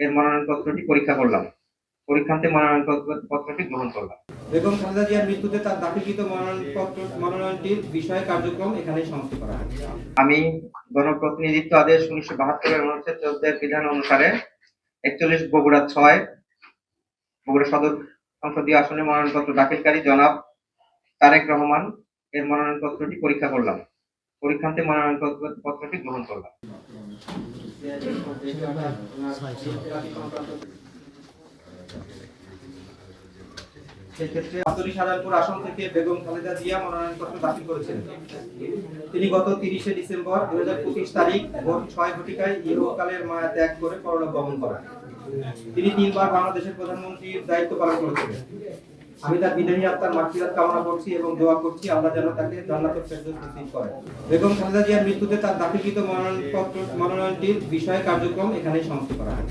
এর মনোনয়নপত্রটি পরীক্ষা করলাম। পরীক্ষান্তে মনোনয়নপত্র- পত্রটি গ্রহণ করলাম। বেগম খালেদা জিয়ার মৃত্যুতে তার দাখিলকৃত মনোনয়নপত্র মনোনয়নটির বিষয় কার্যক্রম এখানেই সমাপ্ত করা হয় আমি গণপ্রতিনিধিত্ব আদেশ উনিশশো বাহাত্তরের অনুচ্ছেদ চোদ্দ এর বিধান অনুসারে একচল্লিশ বগুড়া ছয় বগুড়া সদর সংসদীয় আসনে মনোনয়নপত্র দাখিলকারী জনাব তারেক রহমান এর মনোনয়নপত্রটি পরীক্ষা করলাম। পরীক্ষান্তে মনোনয়নপত্র- পত্রটি গ্রহণ করলাম। থেকে বেগম খালেদা জিয়া মনোনয়নপত্র দাখিল করেছিলেন তিনি গত তিরিশে ডিসেম্বর তারিখ ছয় ঘটিকায় মায়া ত্যাগ করে করেন। তিনি তিনবার বাংলাদেশের প্রধানমন্ত্রীর দায়িত্ব পালন করেছিলেন। আমি তার বিদায়ী আত্মার মাতৃরাত কামনা করছি এবং দোয়া করছি, আল্লাহ যেন তাকে জান্নাতের ফেরদৌস নসিব করে বেগম খালেদা জিয়ার মৃত্যুতে তার দাখিলকৃত মনোনয়নপত্র মনোনয়নটির বিষয়ে কার্যক্রম এখানেই সমাপ্ত করা হয়।